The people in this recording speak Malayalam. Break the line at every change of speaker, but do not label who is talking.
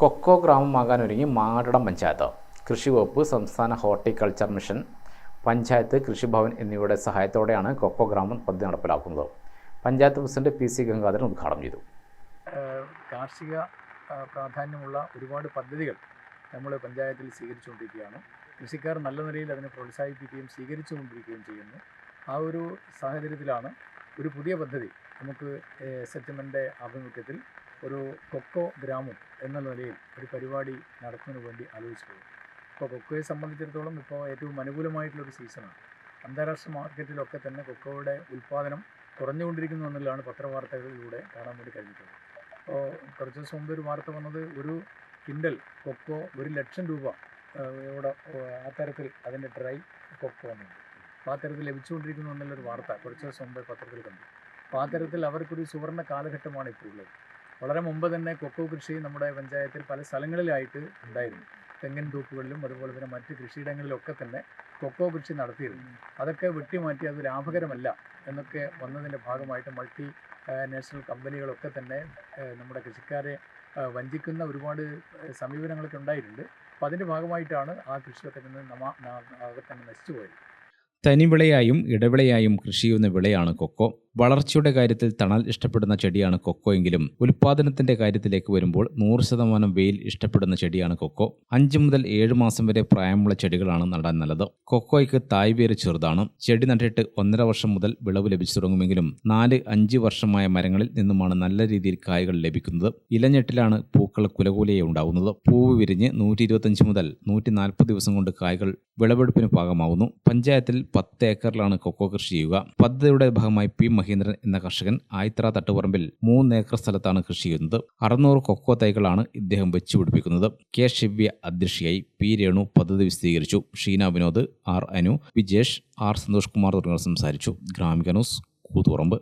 കൊക്കോ ഗ്രാമമാകാൻ ഒരുങ്ങി മാടടം പഞ്ചായത്ത്. കൃഷി വകുപ്പ് സംസ്ഥാന ഹോർട്ടിക്കൾച്ചർ മിഷൻ പഞ്ചായത്ത് കൃഷിഭവൻ എന്നിവയുടെ സഹായത്തോടെയാണ് കൊക്കോ ഗ്രാമം പദ്ധതി നടപ്പിലാക്കുന്നത്. Panchayat president P C Gangadharan ഉദ്ഘാടനം ചെയ്തു.
കാർഷിക പ്രാധാന്യമുള്ള ഒരുപാട് പദ്ധതികൾ നമ്മൾ പഞ്ചായത്തിൽ സ്വീകരിച്ചുകൊണ്ടിരിക്കുകയാണ്. കൃഷിക്കാർ നല്ല നിലയിൽ അതിനെ പ്രോത്സാഹിപ്പിക്കുകയും സ്വീകരിച്ചുകൊണ്ടിരിക്കുകയും ചെയ്യുന്നു. ആ ഒരു സാഹചര്യത്തിലാണ് ഒരു പുതിയ പദ്ധതി നമുക്ക് എസ് എച്ച് എമ്മിന്റെ ആഭിമുഖ്യത്തിൽ ഒരു കൊക്കോ ഗ്രാമം എന്ന നിലയിൽ ഒരു പരിപാടി നടത്തുന്നതിന് വേണ്ടി ആലോചിച്ചിട്ടുള്ളത് ഇപ്പോൾ കൊക്കോയെ സംബന്ധിച്ചിടത്തോളം ഇപ്പോൾ ഏറ്റവും അനുകൂലമായിട്ടുള്ളൊരു സീസണാണ്. അന്താരാഷ്ട്ര മാർക്കറ്റിലൊക്കെ തന്നെ കൊക്കോയുടെ ഉൽപ്പാദനം കുറഞ്ഞുകൊണ്ടിരിക്കുന്നു എന്നുള്ളതാണ് പത്രവാർത്തകളിലൂടെ കാണാൻ വേണ്ടി കഴിഞ്ഞിട്ടുള്ളത്. അപ്പോൾ കുറച്ച് ദിവസം മുമ്പ് ഒരു വാർത്ത വന്നത് ഒരു കിൻഡൽ കൊക്കോ ഒരു ലക്ഷം രൂപ ഇവിടെ ആ തരത്തിൽ അതിന്റെ ഡ്രൈ കൊക്കോ എന്നുണ്ട് അപ്പോൾ ആ തരത്തിൽ ലഭിച്ചുകൊണ്ടിരിക്കുന്നു എന്നുള്ളൊരു വാർത്ത കുറച്ച് ദിവസം മുമ്പ് പത്രത്തിൽ കണ്ടു. അപ്പോൾ ആ തരത്തിൽ അവർക്കൊരു സുവർണ കാലഘട്ടമാണ് ഇപ്പോൾ ഉള്ളത്. വളരെ മുമ്പ് തന്നെ കൊക്കോ കൃഷി നമ്മുടെ പഞ്ചായത്തിൽ പല സ്ഥലങ്ങളിലായിട്ട് ഉണ്ടായിരുന്നു. തെങ്ങിൻ തൂപ്പുകളിലും അതുപോലെ തന്നെ മറ്റ് കൃഷിയിടങ്ങളിലൊക്കെ തന്നെ കൊക്കോ കൃഷി നടത്തിയിരുന്നു. അതൊക്കെ വെട്ടിമാറ്റി അത് ലാഭകരമല്ല എന്നൊക്കെ വന്നതിന്റെ ഭാഗമായിട്ട് മൾട്ടി നാഷണൽ കമ്പനികളൊക്കെ തന്നെ നമ്മുടെ കൃഷിക്കാരെ വഞ്ചിക്കുന്ന ഒരുപാട് സമീപനങ്ങളൊക്കെ ഉണ്ടായിട്ടുണ്ട്. അപ്പോൾ അതിന്റെ ഭാഗമായിട്ടാണ് ആ കൃഷിയൊക്കെ തന്നെ നമ്മ തന്നെ നശിച്ചു പോയത്.
തനിവിളയായും ഇടവിളയായും കൃഷി ചെയ്യുന്ന വിളയാണ് കൊക്കോ. വളർച്ചയുടെ കാര്യത്തിൽ തണൽ ഇഷ്ടപ്പെടുന്ന ചെടിയാണ് കൊക്കോ എങ്കിലും ഉൽപ്പാദനത്തിന്റെ കാര്യത്തിലേക്ക് വരുമ്പോൾ നൂറ് ശതമാനം വെയിൽ ഇഷ്ടപ്പെടുന്ന ചെടിയാണ് കൊക്കോ. അഞ്ച് മുതൽ ഏഴ് മാസം വരെ പ്രായമുള്ള ചെടികളാണ് നടാൻ നല്ലത്. കൊക്കോയ്ക്ക് തായ് വേര് ചെറുതാണ്. ചെടി നട്ടിട്ട് ഒന്നര വർഷം മുതൽ വിളവ് ലഭിച്ചു തുടങ്ങുമെങ്കിലും നാല് അഞ്ച് വർഷമായ മരങ്ങളിൽ നിന്നുമാണ് നല്ല രീതിയിൽ കായകൾ ലഭിക്കുന്നത്. ഇലഞ്ഞെട്ടിലാണ് പൂക്കൾ കുലകൂലയെ ഉണ്ടാവുന്നത്. പൂവ് വിരിഞ്ഞ് നൂറ്റി ഇരുപത്തഞ്ച് മുതൽ നൂറ്റി നാൽപ്പത് ദിവസം കൊണ്ട് കായകൾ വിളവെടുപ്പിന് പാകമാവുന്നു. പഞ്ചായത്തിൽ പത്ത് ഏക്കറിലാണ് കൊക്കോ കൃഷി ചെയ്യുക. പദ്ധതിയുടെ ഭാഗമായി പി മഹേന്ദ്രൻ എന്ന കർഷകൻ ആയിത്ര തട്ടുപറമ്പിൽ മൂന്ന് ഏക്കർ സ്ഥലത്താണ് കൃഷി ചെയ്യുന്നത്. അറുന്നൂറ് കൊക്കോ തൈകളാണ് ഇദ്ദേഹം വെച്ചുപിടിപ്പിക്കുന്നത് കെ ശിവ്യ അധ്യക്ഷയായി പി രേണു പദ്ധതി വിശദീകരിച്ചു. ഷീന വിനോദ് ആർ അനു വിജേഷ് ആർ സന്തോഷ് കുമാർ തുടങ്ങിയവർ സംസാരിച്ചു. ഗ്രാമിക ന്യൂസ് കൂത്തുപറമ്പ്.